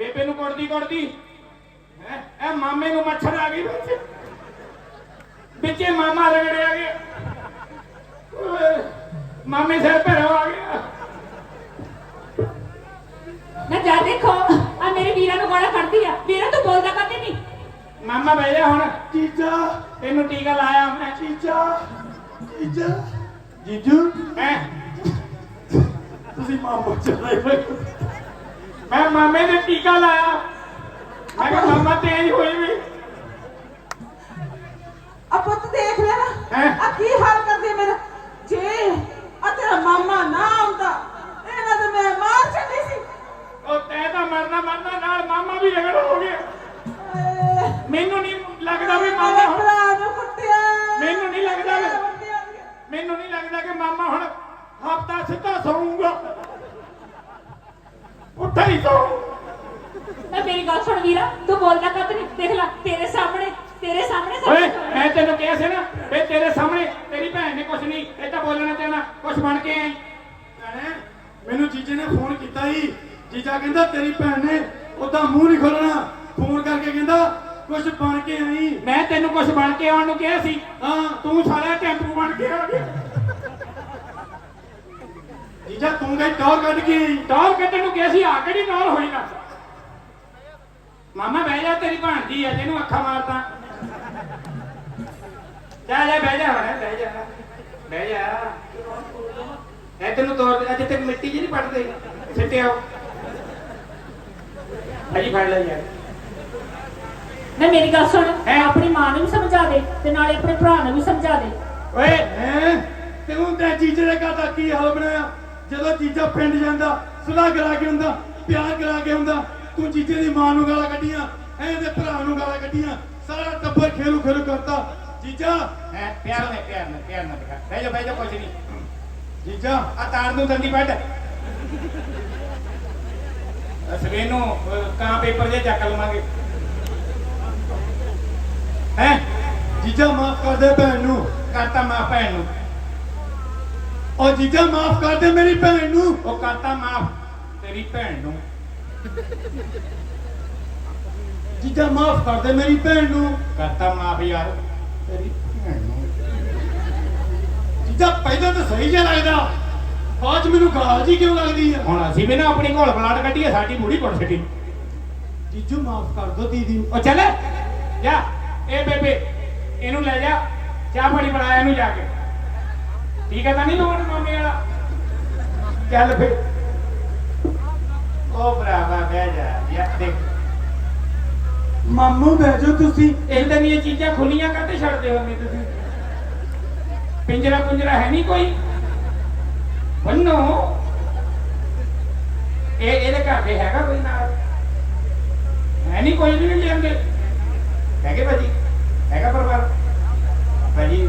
ਬੇਬੇ ਨੂੰ ਕੁੱਟਦੀ ਕੁੱਟਦੀ। ਹੈ? ਇਹ ਮਾਮੇ ਨੂੰ ਮੱਛਰ ਆ ਗਈ ਵਿੱਚ। ਵਿੱਚੇ ਮਾਮਾ ਰਗੜਿਆ ਗਿਆ। ਮਾਮੇ ਸਿਰ ਭਰੋ ਆ ਗਿਆ। ਨਾ ਜਾ ਦੇਖੋ ਆ ਮੇਰੇ ਵੀਰਾਂ ਨੂੰ ਗੋਲਾ ਕੱਢਦੀ ਆ। ਵੀਰਾ ਤੂੰ ਬੋਲਦਾ ਕਦੇ ਨਹੀਂ ਮਾਮਾ ਬਹਿ ਜਾ ਹੁਣ। ਜੀਜਾ। ਤੈਨੂੰ ਟੀਕਾ ਲਾਇਆ ਮੈਂ। ਜੀਜਾ। ਜੀਜਾ। ਜੀਜੂ। ਹੈ? ਤੁਸੀਂ ਮਾਮਾ ਚਲਾਏ ਹੋਏ। ਮੈਂ ਮਾਮੇ ਨੇ ਟੀਕਾ ਲਾਇਆ। ਮੈਂ ਕਿਹਾ ਮਾਮਾ ਤੇਜ਼ ਹੋਈ ਵੀ। ਆ ਪੁੱਤ ਦੇਖ ਲੈ। ਨਾ ਹੈਂ? ਆ ਕੀ ਹਾਲ ਕਰਦੇ ਮੇਰਾ ਜੇ ਆ ਤੇਰਾ ਮਾਮਾ ਨਾ ਆਉਂਦਾ ਇਹਨਾਂ ਤੇ ਮੈਂ ਮਾਰ ਛੱਡੀ ਸੀ ਉਹ ਤੈ ਤਾਂ ਮਰਨਾ ਮਰਨਾ ਨਾਲ ਮਾਮਾ ਵੀ ਰਗੜ ਹੋ ਗਿਆ ਏ, ਮੈਨੂੰ ਨਹੀਂ ਲੱਗਦਾ ਵੀ ਮਾਮਾ ਮੇਰੇ ਹੁਣ ਭਰਾ ਨੂੰ ਕੁੱਟਿਆ ਮੈਨੂੰ ਨਹੀਂ ਲੱਗਦਾ ਵੀ- ਕੁੱਟਿਆ। ਮੈਨੂੰ ਨਹੀਂ ਲੱਗਦਾ ਕਿ ਮਾਮਾ ਹੁਣ ਹਫਤਾ ਸਿੱਧਾ ਸੌਂਗਾ ਨਾ ਮੇਰੀ ਗੱਲ ਸੁਣ ਵੀਰਾ ਤੂੰ ਬੋਲਦਾ ਕਦੇ ਨਹੀਂ ਦੇਖ ਲੈ ਤੇਰੇ ਸਾਹਮਣੇ ਤੇਰੇ ਸਾਹਮਣੇ ਸਭ ਓਏ ਹੋਇਆ। ਮੈਂ ਤੈਨੂੰ ਕਿਹਾ ਸੀ ਨਾ ਵੀ ਤੇਰੇ ਸਾਹਮਣੇ ਤੇਰੀ ਭੈਣ ਨੇ ਕੁਛ ਨਹੀਂ ਇਹ ਤਾਂ ਬੋਲਣਾ ਚਾਹਣਾ ਕੁਛ ਬਣ ਕੇ ਆਈ ਭੈਣੇ ਮੈਨੂੰ ਜੀਜੇ ਨੇ ਫੋਨ ਕੀਤਾ ਹੀ ਜੀਜਾ ਕਹਿੰਦਾ ਤੇਰੀ ਭੈਣ ਨੇ ਉਦਾਂ ਮੂੰਹ ਨਹੀਂ ਖੋਲਣਾ ਫੋਨ ਕਰਕੇ ਕਹਿੰਦਾ ਕੁਝ ਬਣ ਕੇ ਆਈ। ਮੈਂ ਤੈਨੂੰ ਕੁਛ ਬਣ ਕੇ ਆਉਣ ਨੂੰ ਕਿਹਾ ਸੀ। ਹਾਂ। ਤੂੰ ਸਾਲਾ ਟੈਂਪੂ ਬਣ ਕੇ ਆ ਗਿਆ। ਜੀਜਾ ਤੂੰ ਗਈ ਟੌਰ ਕੱਢ ਕੇ ਆਈ? ਟੌਰ ਕੱਢਣ ਨੂੰ ਕਿਹਾ ਸੀ ਆ ਕਿਹੜੀ ਟੌਰ ਹੋਈ ਨਾ? ਮਾਮਾ ਬਹਿ ਜਾ ਤੇਰੀ ਭਾਣਜੀ ਆ ਜਿਹਨੂੰ ਅੱਖਾਂ ਮਾਰਦਾ। ਜਾ ਜਾ ਬਹਿ ਜਾ ਹੁਣ ਬਹਿ ਜਾ। ਬਹਿ ਜਾ। ਇਹ ਤੈਨੂੰ ਤੋਰ ਦੇ ਅੱਜ ਤੱਕ ਮਿੱਟੀ ਜਿਹੀ ਨਹੀਂ ਪੜਦੇ ਸਿੱਟੇ ਆਓ। ਅਜੀ ਫੜ ਲੈ ਯਾਰ। ਨਾ ਮੇਰੀ ਗੱਲ ਸੁਣ? ਆਪਣੀ ਮਾਂ ਨੂੰ ਵੀ ਸਮਝਾ ਦੇ ਤੇ ਨਾਲੇ ਆਪਣੇ ਭਰਾ ਨੂੰ ਵੀ ਸਮਝਾ ਦੇ। ਓਏ ਹੈ? ਤੂੰ ਤੇ ਜੀਜੇ ਦੇ ਘਰ ਦਾ ਕੀ ਹਾਲ ਬਣਾਇਆ? ਜਦੋਂ ਜੀਜਾ ਪਿੰਡ ਜਾਂਦਾ ਸੁਲਾਹ ਕਰਾ ਕੇ ਹੁੰਦਾ ਪਿਆਰ ਕਰਾ ਕੇ ਹੁੰਦਾ ਤੂੰ ਜੀਜੇ ਦੀ ਮਾਂ ਨੂੰ ਗਾਲਾਂ ਕੱਢੀਆਂ ਐ ਇਹਦੇ ਭਰਾ ਨੂੰ ਗਾਲਾਂ ਕੱਢੀਆਂ ਸਾਰਾ ਟੱਬਰ ਖੇਲੂ ਖੇਲੂ ਕਰਤਾ। ਜੀਜਾ। ਹੈ ਪਿਆਰ ਨਾਲ ਪਿਆਰ ਨਾਲ ਪਿਆਰ ਨਾਲ ਦਿਖਾ। ਬਹਿ ਜਾ ਬਹਿ ਜਾ ਕੁਝ ਨਹੀਂ। ਜੀਜਾ। ਆ ਤਾਰ ਨੂੰ ਦੰਦੀ ਵੱਢ ਸਵੇਰ ਨੂੰ ਅਹ, ਕਾਂ ਪੇਪਰ ਜੇ ਚੱਕ ਲਵਾਂਗੇ। ਹੈ? ਜੀਜਾ ਮਾਫ ਕਰ ਦੇ ਭੈਣ ਨੂੰ। ਕਰਤਾ ਮਾਂ ਭੈਣ ਨੂੰ। ਉਹ ਜੀਜਾ ਮਾਫ ਕਰ ਦੇ ਮੇਰੀ ਭੈਣ ਨੂੰ। ਉਹ ਕਰਤਾ ਮਾਂ ਤੇਰੀ ਭੈਣ ਨੂੰ। ਜੀਜਾ ਮਾਫ ਕਰ ਦੇ ਮੇਰੀ ਭੈਣ ਨੂੰ। ਕਰਤਾ ਮਾਂ ਯਾਰ। ਤੇਰੀ ਭੈਣ ਨੂੰ। ਜੀਜਾ ਪਹਿਲਾਂ ਤਾਂ ਸਹੀ ਜਿਹਾ ਲੱਗਦਾ। ਬਾਅਦ ਮੈਨੂੰ ਗਾਲ ਜੀ ਕਿਉਂ ਲੱਗਦੀ ਆ? ਹੁਣ ਅਸੀਂ ਵੀ ਨਾ ਆਪਣੀ ਘੋਲ ਬਲਾਟ ਕੱਢੀਏ ਸਾਡੀ ਮੂੜੀ ਪੁੱਟ ਛੱਡੀ। ਜੀਜੂ ਮਾਫ ਕਰ ਦੋ ਦੀਦੀ ਨੂੰ। ਉਹ ਚੱਲ। ਜਾ। ਇਹ ਬੇਬੇ ਇਹਨੂੰ ਲੈ ਜਾ। ਚਾਹ ਪਾਣੀ ਬਣਾ ਇਹਨੂੰ ਜਾ ਕੇ। ਠੀਕ ਹੈ ਤਾਂ ਨਹੀਂ ਲੋੜ ਮਾਮੇ ਵਾਲਾ? ਚੱਲ ਫੇ ਉਹ ਭਰਾਵਾ ਬਹਿ ਜਾ ਯਾ ਦੇਖ। ਮਾਮੂ ਬਹਿ ਜਾਓ ਤੁਸੀਂ। ਇਦਾਂ ਦੀਆਂ ਚੀਜ਼ਾਂ ਖੁੱਲੀਆਂ ਕਾਹਤੇ ਛੱਡਦੇ ਹੋ ਤੁਸੀਂ? ਪਿੰਜਰਾ ਪੁੰਜਰਾ ਹੈ ਨਹੀਂ ਕੋਈ? ਬੰਨੋ। ਇਹ ਇਹਦੇ ਘਰ ਦੇ ਹੈਗਾ ਕੋਈ ਨਾਲ? ਹੈ ਨਹੀਂ ਕੋਈ ਵੀ ਨਹੀਂ ਲੈਂਦੇ ਹੈਗੇ ਭਾਜੀ। ਹੈਗਾ ਪਰਿਵਾਰ? ਭਾਜੀ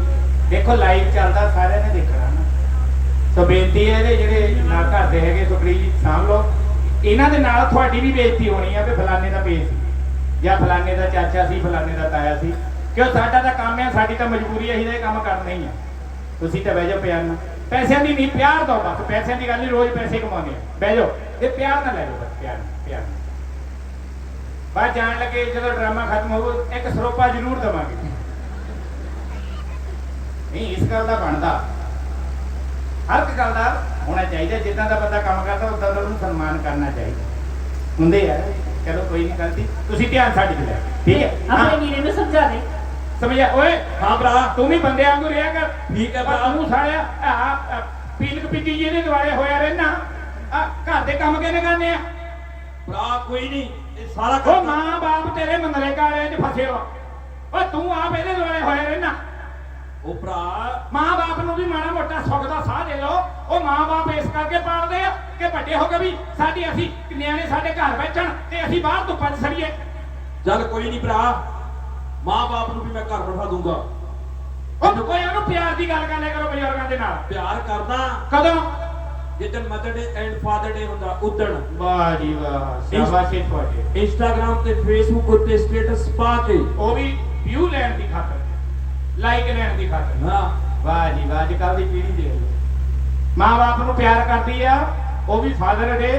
ਦੇਖੋ ਲਾਈਵ ਚੱਲਦਾ ਸਾਰਿਆਂ ਨੇ ਦੇਖਣਾ ਨਾ। ਸੋ ਬੇਨਤੀ ਹੈ ਇਹਦੇ ਜਿਹੜੇ ਨਾ ਘਰ ਦੇ ਹੈਗੇ ਸੁਖਰੀ ਜੀ ਸਾਂਭ ਲਓ। ਇਹਨਾਂ ਦੇ ਨਾਲ ਤੁਹਾਡੀ ਵੀ ਬੇਇੱਜ਼ਤੀ ਹੋਣੀ ਆ ਵੀ ਫਲਾਣੇ ਦਾ ਪੇਜ ਜਾਂ ਫਲਾਣੇ ਦਾ ਚਾਚਾ ਸੀ ਫਲਾਣੇ ਦਾ ਤਾਇਆ ਸੀ। ਕਿਉਂ ਸਾਡਾ ਤਾਂ ਕੰਮ ਹੈ ਸਾਡੀ ਤਾਂ ਮਜਬੂਰੀ ਹੈ ਇਹਦਾ ਕੰਮ ਕਰਨਾ ਹੀ ਆ। ਤੁਸੀਂ ਤਾਂ ਬਹਿ ਜਾਓ ਪਿਆਰ ਨਾਲ। ਪੈਸਿਆਂ ਦੀ ਨਹੀਂ ਪਿਆਰ ਦੋ ਬਸ ਪੈਸਿਆਂ ਦੀ ਗੱਲ ਨਹੀਂ ਰੋਜ਼ ਪੈਸੇ ਕਮਾਉਂਦੇ ਆ। ਬਹਿ ਜਾਓ। ਇਹ ਪਿਆਰ ਨਾਲ ਲੈ ਲਓ ਬਸ ਪਿਆਰ ਨਾਲ, ਪਿਆਰ ਨਾਲ। ਬਾਅਦ ਜਾਣ ਲੱਗੇ ਜਦੋਂ ਡਰਾਮਾ ਖਤਮ ਹੋਊ ਇੱਕ ਸਰੋਪਾ ਜ਼ਰੂਰ ਦਵਾਂਗੇ। ਨਹੀਂ ਇਸ ਗੱਲ ਦਾ ਬਣਦਾ। ਹਰ ਇੱਕ ਗੱਲ ਦਾ ਹੋਣਾ ਚਾਹੀਦਾ ਜਿੱਦਾਂ ਦਾ ਬੰਦਾ ਕੰਮ ਕਰਦਾ ਉਦਾਂ ਦਾ ਉਹਨੂੰ ਸਨਮਾਨ ਕਰਨਾ ਚਾਹੀਦਾ। ਹੁੰਦੇ ਆ ਚਲੋ ਕੋਈ ਨਹੀਂ ਗਲਤੀ। ਤੁਸੀਂ ਧਿਆਨ ਸਾਡੀ ਤੇ ਲੈ ਠੀਕ ਹੈ? ਆਪਣੇ ਵੀਰੇ ਨੂੰ ਸਮਝਾ ਦੇ। ਸਮਝਿਆ ਓਏ ਹਾਂ ਭਰਾ ਤੂੰ ਵੀ ਬੰਦੇ ਵਾਂਗੂ ਰਿਹਾ ਕਰ। ਠੀਕ ਹੈ ਭਰਾ। ਤੂੰ ਸਾਲਿਆ ਆ ਪੀਲਕ ਪੀਤੀ ਜਿਹਦੇ ਦੁਆਲੇ ਹੋਇਆ ਰਹਿਣਾ। ਆ ਘਰ ਦੇ ਕੰਮ ਕਿਹਨੇ ਕਰਨੇ ਆ? ਭਰਾ ਕੋਈ ਨਹੀਂ ਇਹ ਸਾਰਾ ਉਹ ਮਾਂ ਬਾਪ ਤੇਰੇ ਮੰਦਲੇ ਕਾਲੇ 'ਚ ਫਸੇ ਹੋ ਓ ਤੂੰ ਆਪ ਇਹਦੇ ਦੁਆਲੇ ਹੋਇਆ ਰਹਿਣਾ। ਉਹ ਭਰਾ। ਮਾਂ ਬਾਪ ਨੂੰ ਵੀ ਮਾੜਾ ਮੋਟਾ ਸੁੱਖ ਦਾ ਸਾਹ ਦੇ ਲਓ। ਉਹ ਮਾਂ ਬਾਪ ਇਸ ਕਰਕੇ ਪਾਲਦੇ ਆ ਕਿ ਵੱਡੇ ਹੋ ਕੇ ਵੀ ਸਾਡੀ ਅਸੀਂ ਨਿਆਣੇ ਸਾਡੇ ਘਰ ਬੈਠਣ ਤੇ ਅਸੀਂ ਬਾਹਰ ਧੁੱਪਾਂ 'ਚ ਸੜੀਏ ਚੱਲ ਕੋਈ ਨਹੀਂ ਭਰਾ ਮਾਂ ਬਾਪ ਨੂੰ ਵੀ ਮੈਂ ਘਰ ਬਿਠਾ ਦੂੰਗਾ ਉਹ ਕੋਈ ਉਹਨੂੰ ਪਿਆਰ ਦੀ ਗੱਲ ਕਰ ਲਿਆ ਕਰੋ ਬਜ਼ੁਰਗਾਂ ਦੇ ਨਾਲ। ਪਿਆਰ ਕਰਦਾ। ਕਦੋਂ? ਜਿੱਦਣ mother day and father day ਹੁੰਦਾ ਉਦਣ। ਵਾਹ ਜੀ ਵਾਹ ਸ਼ਾਬਾਸ਼ ਤੁਹਾਡੇ। ਇੰਸਟਾਗ੍ਰam ਤੇ ਫੇਸਬੁੱਕ ਉੱਤੇ ਸਟੇਟਸ ਪਾ ਕੇ। ਉਹ ਵੀ ਵਿਊ ਲੈਣ ਦੀ ਖਾਤਰ। ਲਾਈਕ ਲੈਣ ਦੀ ਖਾਤਰ। ਹਾਂ। ਵਾਹ ਜੀ ਵਾਹ ਅੱਜ ਕੱਲ ਦੀ ਪੀੜ੍ਹੀ ਦੇ ਮਾਂ ਬਾਪ ਨੂੰ ਪਿਆਰ ਕਰਦੀ ਆ ਉਹ ਵੀ father day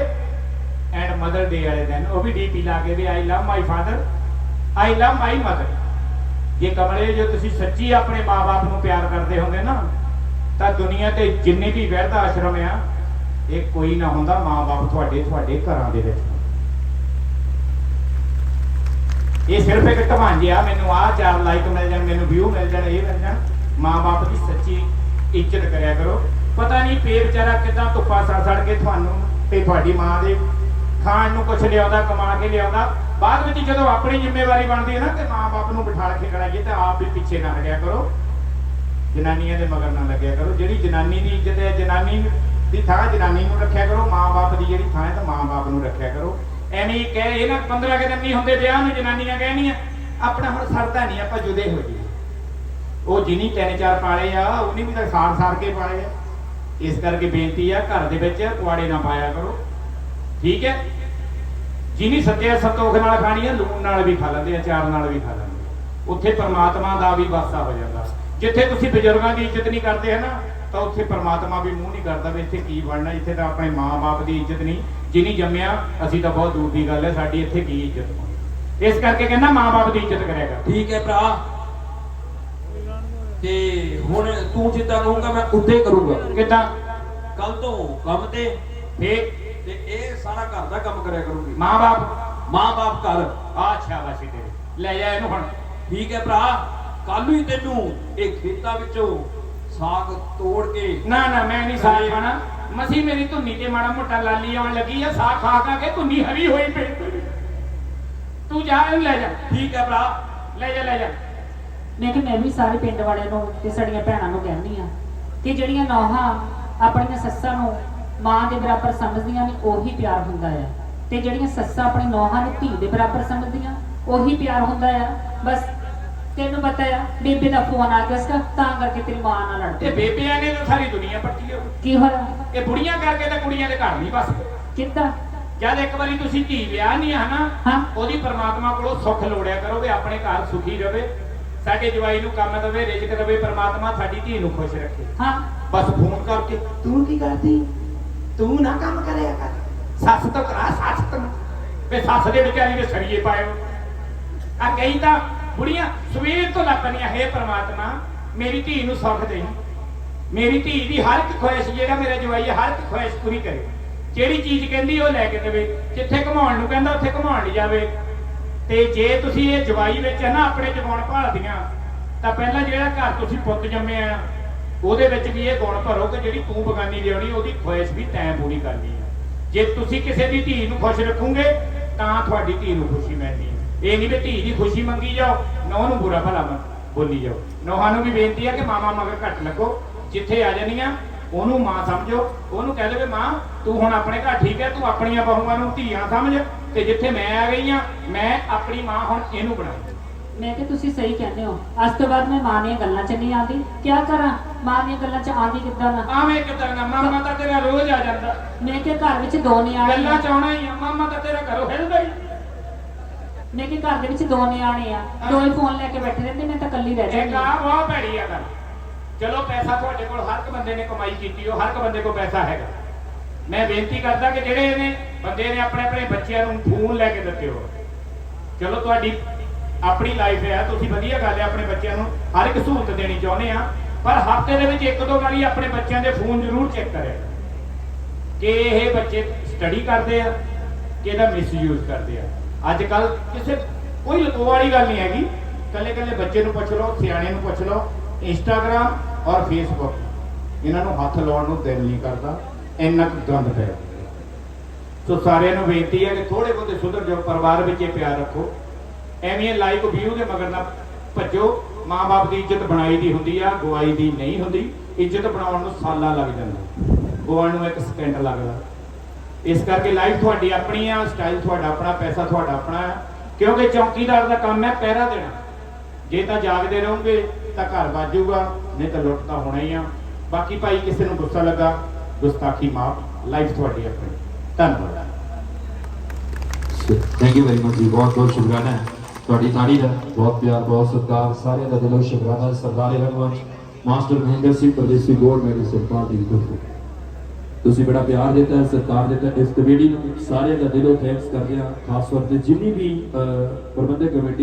and mother day ਵਾਲੇ ਦਿਨ। ਉਹ ਵੀ ਡੀਪੀ ਲਾ ਕੇ ਵੀ I love my father I love my mother ਜੇ ਕਮਲੇ ਜੇ ਤੁਸੀਂ ਸੱਚੀ ਆਪਣੇ ਮਾਪੇ ਨੂੰ ਪਿਆਰ ਕਰਦੇ ਹੁੰਦੇ ਨਾ ਤਾਂ ਦੁਨੀਆ ਤੇ ਜਿੰਨੇ ਵੀ ਵਿਰਧ ਆਸ਼ਰਮ ਆ ਇਹ ਕੋਈ ਨਾ ਹੁੰਦਾ ਮਾਪੇ ਤੁਹਾਡੇ ਤੁਹਾਡੇ ਘਰਾਂ ਦੇ ਵਿੱਚ। ਇਹ ਸਿਰਫ ਇੱਕ ਢਵਾਂਜੇ ਆ, ਮੈਨੂੰ ਆ ਚਾਰ ਲਾਈਕ ਮਿਲ ਜਾਣ, ਮੈਨੂੰ ਵਿਊ ਮਿਲ ਜਾਣ, ਇਹ ਮਿਲ ਜਾਣ। ਮਾਂ-ਬਾਪ ਦੀ ਸੱਚੀ ਇੱਜ਼ਤ ਕਰਿਆ ਕਰੋ। ਪਤਾ ਨਹੀਂ ਪੇ ਵਿਚਾਰਾ ਕਿਦਾਂ ਧੁੱਪਾ ਸੜ ਸੜ ਕੇ ਤੁਹਾਨੂੰ ਤੇ ਤੁਹਾਡੀ ਮਾਂ ਦੇ ਖਾਣ ਨੂੰ ਕੁਛ ਲਿਆਉਂਦਾ, ਕਮਾ ਕੇ ਲਿਆਉਂਦਾ। ਬਾਅਦ ਵਿੱਚ ਜਦੋਂ ਆਪਣੀ ਜ਼ਿੰਮੇਵਾਰੀ ਬਣਦੀ ਹੈ ਨਾ ਤੇ ਮਾਂ-ਬਾਪ ਨੂੰ ਬਿਠਾ ਕੇ ਖੜਾਈਏ ਤੇ ਆਪ ਵੀ ਪਿੱਛੇ ਨਾ ਲੱਗਿਆ ਕਰੋ। ਜਨਾਨੀਆਂ ਦੇ ਮਗਰ ਨਾ ਲੱਗਿਆ ਕਰੋ। ਜਿਹੜੀ ਜਨਾਨੀ ਦੀ ਇੱਜ਼ਤ ਹੈ, ਜਨਾਨੀ ਦੀ ਥਾਂ ਜਨਾਨੀ ਨੂੰ ਰੱਖਿਆ ਕਰੋ। ਮਾਂ-ਬਾਪ ਦੀ ਜਿਹੜੀ ਥਾਂ ਹੈ ਤਾਂ ਮਾਂ-ਬਾਪ ਨੂੰ ਰੱਖਿਆ ਕਰੋ। ਐਵੇਂ ਹੀ ਕਹੇ ਇਹ ਨਾ 15 ਕੁ ਦਿਨ ਨਹੀਂ ਹੁੰਦੇ ਵਿਆਹ ਨੂੰ, ਜਨਾਨੀਆਂ ਕਹਿਣੀਆਂ, ਆਪਣਾ ਹੁਣ ਸਰਦਾ ਨਹੀਂ, ਆਪਾਂ ਜੁਦੇ ਹੋ ਜੀ ਉਹ ਜਿਨੀ ਤਿੰਨ ਚਾਰ ਪਾਲੇ ਆ, ਉਹਨੇ ਵੀ ਤਾਂ ਸਾਰ ਸਾਰ ਕੇ ਪਾਲੇ ਆ। ਇਸ ਕਰਕੇ ਬੇਨਤੀ ਆ, ਘਰ ਦੇ ਵਿੱਚ ਕੁਆੜੇ ਨਾ ਪਾਇਆ ਕਰੋ। ਠੀਕ ਹੈ? ਜਿਨੀ ਸੱਤਿਆ ਸੰਤੋਖ ਨਾਲ ਖਾਣੀ ਆ, ਲੂਣ ਨਾਲ ਵੀ ਖਾ ਲੈਂਦੇ ਆ ਚਾਰ ਨਾਲ ਵੀ ਖਾ ਲੈਂਦੇ ਉੱਥੇ ਪਰਮਾਤਮਾ ਦਾ ਵੀ ਵਾਸਾ ਹੋ ਜਾਂਦਾ। ਜਿੱਥੇ ਤੁਸੀਂ ਬਜ਼ੁਰਗਾਂ ਦੀ ਇੱਜ਼ਤ ਨਹੀਂ ਕਰਦੇ ਹੈ ਨਾ ਤਾਂ ਉੱਥੇ ਪਰਮਾਤਮਾ ਵੀ ਮੂੰਹ ਨਹੀਂ ਕਰਦਾ ਵੀ ਇੱਥੇ ਕੀ ਬਣਨਾ, ਇੱਥੇ ਤਾਂ ਆਪਣੇ ਮਾਂ-ਬਾਪ ਦੀ ਇੱਜ਼ਤ ਨਹੀਂ। ਜਿਨੀ ਜੰਮਿਆ ਅਸੀਂ ਤਾਂ ਬਹੁਤ ਦੂਰ ਦੀ ਗੱਲ ਹੈ ਸਾਡੀ ਇੱਥੇ ਕੀ ਇੱਜ਼ਤ। ਇਸ ਕਰਕੇ ਕਹਿੰਦਾ ਮਾਂ-ਬਾਪ ਦੀ ਇੱਜ਼ਤ ਕਰਿਆ ਕਰ ਠੀਕ ਹੈ ਭਰਾ। ਤੇ ਹੁਣ ਤੂੰ ਜਿੱਦਾਂ ਕਹੂੰਗਾ ਮੈਂ ਉੱਤੇ ਕਰੂੰਗਾ। ਕਿਦਾਂ? ਕੱਲ ਤੋਂ ਕੰਮ ਤੇ। ਫੇਰ ਤੇ ਇਹ ਸਾਰਾ ਘਰ ਦਾ ਕੰਮ ਕਰਿਆ ਕਰੂੰਗੀ। ਮਾਂ-ਬਾਪ? ਮਾਂ-ਬਾਪ ਘਰ। ਆ ਸ਼ਾਬਾਸ਼ੀ ਤੇਰੇ। ਲੈ ਜਾ ਇਹਨੂੰ ਹੁਣ। ਠੀਕ ਹੈ ਭਰਾ। ਕੱਲ ਨੂੰ ਹੀ ਤੈਨੂੰ ਇਹ ਖੇਤਾਂ ਵਿੱਚੋਂ ਸਾਗ ਤੋੜ ਕੇ ਨਾ ਨਾ ਮੈਂ ਨਹੀਂ ਸਾਗ ਖਾਣਾ। ਮਸੀ ਮੇਰੀ ਧੁੰਨੀ ਤੇ ਮਾੜਾ ਮੋਟਾ ਲਾਲੀ ਆਉਣ ਲੱਗੀ ਆ ਸਾਗ ਖਾ ਖਾ ਕੇ ਧੁੰਨੀ ਹਰੀ ਹੋਈ ਪਈ। ਤੂੰ ਜਾ ਇਹਨੂੰ ਲੈ ਜਾ। ਠੀਕ ਹੈ ਭਰਾ। ਲੈ ਜਾ ਲੈ ਜਾ। ਮੈਂ ਕਿ ਮੈਂ ਵੀ ਸਾਰੇ ਪਿੰਡ ਵਾਲਿਆਂ ਨੂੰ ਤੇ ਸਾਡੀਆਂ ਭੈਣਾਂ ਨੂੰ ਕਹਿੰਦੀ ਆ ਕਿ ਜਿਹੜੀਆਂ ਨੌਹਾਂ ਆਪਣੀਆਂ ਸੱਸਾਂ ਨੂੰ ਮਾਂ ਦੇ ਬਰਾਬਰ ਸਮਝਦੀਆਂ ਨੇ ਉਹੀ ਪਿਆਰ ਹੁੰਦਾ ਆ। ਤੇ ਜਿਹੜੀਆਂ ਸੱਸਾਂ ਆਪਣੀ ਨੌਹਾਂ ਨੂੰ ਧੀ ਦੇ ਬਰਾਬਰ ਸਮਝਦੀਆਂ ਉਹੀ ਪਿਆਰ ਹੁੰਦਾ ਆ। ਬਸ ਤੈਨੂੰ ਪਤਾ ਆ ਬੇਬੇ ਦਾ ਫੋਨ ਆ ਗਿਆ ਸੀਗਾ ਤਾਂ ਕਰਕੇ ਤੇਰੀ ਮਾਂ ਨਾਲ ਲੜ ਤੇ ਪਈ ਬੇਬਿਆਂ ਨੇ ਤਾਂ ਸਾਰੀ ਦੁਨੀਆ ਪੱਟੀ ਹੋ ਕੀ ਹੋਇਆ? ਇਹ ਬੁੜੀਆਂ ਕਰਕੇ ਤਾਂ ਕੁੜੀਆਂ ਦੇ ਘਰ ਨਹੀਂ ਬਸ ਕਿੱਦਾਂ? ਜਦ ਇੱਕ ਵਾਰੀ ਤੁਸੀਂ ਧੀ ਵਿਆਹ ਨਹੀਂ ਆ ਨਾ ਹਾਂ। ਉਹਦੀ ਪਰਮਾਤਮਾ ਕੋਲੋਂ ਸੁੱਖ ਲੋੜਿਆ ਕਰੋ ਵੀ ਆਪਣੇ ਘਰ ਸੁਖੀ ਰਵੇ ਸਾਡੇ ਜਵਾਈ ਨੂੰ ਕੰਮ ਦੇਵੇ ਰਿਜ਼ਕ ਦੇਵੇ ਪਰਮਾਤਮਾ ਸਾਡੀ ਧੀ ਨੂੰ ਖੁਸ਼ ਰੱਖੇ। ਹਾਂ। ਬਸ ਫੋਨ ਕਰਕੇ ਤੂੰ ਕੀ ਕਰਦੀ? ਤੂੰ ਨਾ ਕੰਮ ਕਰਿਆ ਕਰ। ਸੱਸ ਤੋਂ ਕਰਾ ਸੱਸ ਤੋਂ ਵੇ ਸੱਸ ਦੇ ਵਿਚਾਰੀ ਦੇ ਸਰੀਏ ਪਾਇਓ। ਆ ਤਾਂ ਬੁੜੀਆਂ, ਸਵੇਰ ਤੋਂ ਲੱਗਦੀਆਂ ਹੈ ਪ੍ਰਮਾਤਮਾ, ਮੇਰੀ ਧੀ ਨੂੰ ਸੁੱਖ ਦੇਈ। ਮੇਰੀ ਧੀ ਦੀ ਹਰ ਇੱਕ ਖੁਆਇਸ਼, ਜਿਹੜਾ ਮੇਰਾ ਜਵਾਈ ਹਰ ਇੱਕ ਖੁਆਇਸ਼ ਪੂਰੀ ਕਰੇ। ਜਿਹੜੀ ਚੀਜ਼ ਕਹਿੰਦੀ, ਉਹ ਲੈ ਕੇ ਦੇਵੇ। ਜਿੱਥੇ ਘੁਮਾਉਣ ਨੂੰ ਕਹਿੰਦਾ, ਉੱਥੇ ਘੁਮਾਉਣ ਲਈ ਜਾਵੇ। ਤੇ ਜੇ ਤੁਸੀਂ ਇਹ ਜਵਾਈ ਵਿੱਚ ਹੈ ਨਾ, ਆਪਣੇ ਜਵਾਨ ਭਾਲਦੀਆਂ, ਤਾਂ ਪਹਿਲਾਂ ਜਿਹੜਾ ਘਰ ਤੁਸੀਂ ਪੁੱਤ ਜੰਮਿਆ ਆ, ਉਹਦੇ ਵਿੱਚ ਵੀ ਇਹ ਗੁਣ ਭਰੋ ਕਿ ਜਿਹੜੀ ਤੂੰ ਬਗਾਨੀ ਲਿਆਉਣੀ, ਉਹਦੀ ਖੁਆਇਸ਼ ਵੀ ਤੈਂ ਪੂਰੀ ਕਰਨੀ ਹੈ ਜੇ ਤੁਸੀਂ ਕਿਸੇ ਦੀ ਧੀ ਨੂੰ ਖੁਸ਼ ਰੱਖੋਗੇ, ਤਾਂ ਤੁਹਾਡੀ ਧੀ ਨੂੰ ਖੁਸ਼ੀ ਮਿਲਦੀ ਹੈ ਇਹ ਨਹੀਂ ਵੀ ਧੀ ਦੀ ਖੁਸ਼ੀ ਮੰਗੀ ਜਾਓ ਨੌ ਨੂੰ ਬੁਰਾ ਭਲਾ ਬੋਲੀ ਜਾਓ। ਨੌਹਾਂ ਨੂੰ ਵੀ ਬੇਨਤੀ ਹੈ ਕਿ ਮਾਮਾ ਮਗਰ ਘੱਟ ਲੱਗੋ। ਜਿੱਥੇ ਆ ਜਾਣੀਆਂ ਉਹਨੂੰ ਮਾਂ ਸਮਝੋ। ਉਹਨੂੰ ਕਹਿ ਦੇਵੇ ਮਾਂ ਤੂੰ ਹੁਣ ਆਪਣੇ ਘਰ ਠੀਕ ਹੈ ਤੂੰ ਆਪਣੀਆਂ ਬਹੂਆਂ ਨੂੰ ਧੀਆਂ ਸਮਝ ਤੇ ਜਿੱਥੇ ਮੈਂ ਆ ਗਈ ਆ ਮੈਂ ਆਪਣੀ ਮਾਂ ਹੁਣ ਇਹਨੂੰ ਬਣਾਉਂ ਮੈਂ ਕਿ ਤੁਸੀਂ ਸਹੀ ਕਹਿੰਦੇ ਹੋ। ਅੱਜ ਤੋਂ ਬਾਅਦ ਮੈਂ ਮਾਂ ਦੀਆਂ ਗੱਲਾਂ 'ਚ ਨਹੀਂ ਆਉਂਦੀ। ਕੀ ਕਰਾਂ? ਮਾਂ ਦੀਆਂ ਗੱਲਾਂ 'ਚ ਆਉਂਦੀ ਕਿੱਦਾਂ ਨਾ? ਆਵੇਂ ਕਿਦਾਂ ਨਾ ਮਾਮਾ ਤਾਂ ਤੇਰਾ ਰੋਜ਼ ਆ ਜਾਂਦਾ। ਮੈਂ ਕਿ ਘਰ ਵਿੱਚ ਦੋ ਨਿਆਣੇ ਗੱਲਾਂ ਚ ਆਉਣਾ ਹੀ ਆ ਮਾਮਾ ਤਾਂ ਤੇਰਾ ਘਰੋਂ ਹਿਲਦਾ ਹੀ। ਮੈਂ ਕਿ ਘਰ ਦੇ ਵਿੱਚ ਦੋ ਨਿਆਣੇ ਆ ਦੋ ਹੀ ਫੋਨ ਲੈ ਕੇ ਬੈਠੇ ਰਹਿੰਦੇ ਮੈਂ ਤਾਂ ਇਕੱਲੀ ਰਹਿ ਇੱਕ ਜਾਂਦੀ ਆ ਹਾਂ। ਬਹੁਤ ਭੈੜੀ ਆ ਗੱਲ। ਚਲੋ ਪੈਸਾ ਤੁਹਾਡੇ ਕੋਲ ਹਰ ਇੱਕ ਬੰਦੇ ਨੇ ਕਮਾਈ ਕੀਤੀ ਉਹ ਹਰ ਇੱਕ ਬੰਦੇ ਕੋਲ ਪੈਸਾ ਹੈਗਾ। ਮੈਂ ਬੇਨਤੀ ਕਰਦਾ ਕਿ ਜਿਹੜੇ ਨੇ ਬੰਦੇ ਨੇ ਆਪਣੇ ਆਪਣੇ ਬੱਚਿਆਂ ਨੂੰ ਫੋਨ ਲੈ ਕੇ ਦਿੱਤੇ ਹੋ ਚਲੋ ਤੁਹਾਡੀ ਆਪਣੀ ਲਾਈਫ ਹੈ ਤੁਸੀਂ ਵਧੀਆ ਗੱਲ ਹੈ ਆਪਣੇ ਬੱਚਿਆਂ ਨੂੰ ਹਰ ਇੱਕ ਸਹੂਲਤ ਦੇਣੀ ਚਾਹੁੰਦੇ ਆ। ਪਰ ਹਫ਼ਤੇ ਦੇ ਵਿੱਚ ਇੱਕ ਦੋ ਵਾਰੀ ਆਪਣੇ ਬੱਚਿਆਂ ਦੇ ਫੋਨ ਜ਼ਰੂਰ ਚੈੱਕ ਕਰਿਆ। ਕਿ ਇਹ ਬੱਚੇ ਸਟੱਡੀ ਕਰਦੇ ਆ ਕਿ ਇਹਦਾ ਮਿਸਯੂਜ਼ ਕਰਦੇ ਆ। ਅੱਜ ਕੱਲ ਕਿਸੇ ਕੋਈ ਲਕੋ ਵਾਲੀ ਗੱਲ ਨਹੀਂ ਹੈਗੀ। ਕੱਲੇ ਕੱਲੇ ਬੱਚੇ ਨੂੰ ਪੁੱਛ ਲਓ, ਸਿਆਣੇ ਨੂੰ ਪੁੱਛ ਲਓ ਇੰਸਟਾਗ੍ਰam ਔਰ ਫੇਸਬੁੱਕ ਇਹਨਾਂ ਨੂੰ ਹੱਥ ਲਾਉਣ ਨੂੰ ਦਿਲ ਨਹੀਂ ਕਰਦਾ, ਇੰਨਾ ਕੁ ਗੰਦ ਪੈ ਸੋ ਸਾਰਿਆਂ ਨੂੰ ਬੇਨਤੀ ਹੈ ਕਿ ਥੋੜੇ ਬਹੁਤੇ ਸੁਧਰ ਜਾਓ, ਪਰਿਵਾਰ ਵਿੱਚ ਇਹ ਪਿਆਰ ਰੱਖੋ। ਐਵੇਂ ਇਹ ਲਾਈਕ ਵਿਊ ਦੇ ਮਗਰ ਨਾ ਭੱਜੋ। ਮਾਂ-ਬਾਪ ਦੀ ਇੱਜ਼ਤ ਬਣਾਈ ਦੀ ਹੁੰਦੀ ਆ, ਗਵਾਈ ਦੀ ਨਹੀਂ ਹੁੰਦੀ। ਇੱਜ਼ਤ ਬਣਾਉਣ ਨੂੰ ਸਾਲਾਂ ਲੱਗ ਜਾਂਦੇ ਗਵਾਉਣ ਨੂੰ ਇੱਕ ਸਕਿੰਟ ਲੱਗਦਾ। ਇਸ ਕਰਕੇ ਲਾਈਫ ਤੁਹਾਡੀ ਆਪਣੀ ਆ ਸਟਾਈਲ ਤੁਹਾਡਾ ਆਪਣਾ, ਪੈਸਾ ਤੁਹਾਡਾ ਆਪਣਾ ਆ। ਕਿਉਂਕਿ ਚੌਕੀਦਾਰ ਦਾ ਕੰਮ ਹੈ ਪਹਿਰਾ ਦੇਣਾ। ਜੇ ਤਾਂ ਜਾਗਦੇ ਰਹੋਗੇ, ਤਾਂ ਘਰ ਬਾਜੂਗਾ ਨਹੀਂ ਤਾਂ ਲੁੱਟ ਤਾਂ ਹੋਣਾ ਹੀ ਆ। ਬਾਕੀ ਭਾਈ, ਕਿਸੇ ਨੂੰ ਗੁੱਸਾ ਲੱਗਾ, ਗੁਸਤਾਖੀ ਮਾਫ ਲਾਈਫ ਤੁਹਾਡੀ ਆਪਣੀ। ਧੰਨਵਾਦ। ਥੈਂਕ ਯੂ ਵੈਰੀ ਮਚ ਜੀ, ਬਹੁਤ ਬਹੁਤ ਸ਼ੁਕਰਾਨਾ। ਤੁਹਾਡੀ ਤਾੜੀ ਦਾ ਬਹੁਤ ਪਿਆਰ, ਬਹੁਤ ਸਤਿਕਾਰ, ਸਾਰਿਆਂ ਦਾ ਦਿਲੋਂ ਸ਼ੁਕਰਾਨਾ। Sardar Rangwani master Mahinder Singh, Pardesi gold medal, ਸਰਕਾਰ ਦੀ ਤਰਫੋਂ ਤੁਸੀਂ ਬੜਾ ਪਿਆਰ ਦਿੱਤਾ ਹੈ ਸਤਿਕਾਰ ਦਿੱਤਾ। ਇਸ ਕਮੇਟੀ ਨੂੰ ਸਾਰਿਆਂ ਦਾ ਦਿਲੋਂ ਥੈਂਕਸ ਕਰਦੇ ਹਾਂ ਖਾਸ ਤੌਰ ਤੇ ਜਿੰਨੀ ਵੀ ਅਹ, ਪ੍ਰਬੰਧਕ ਕਮੇਟੀ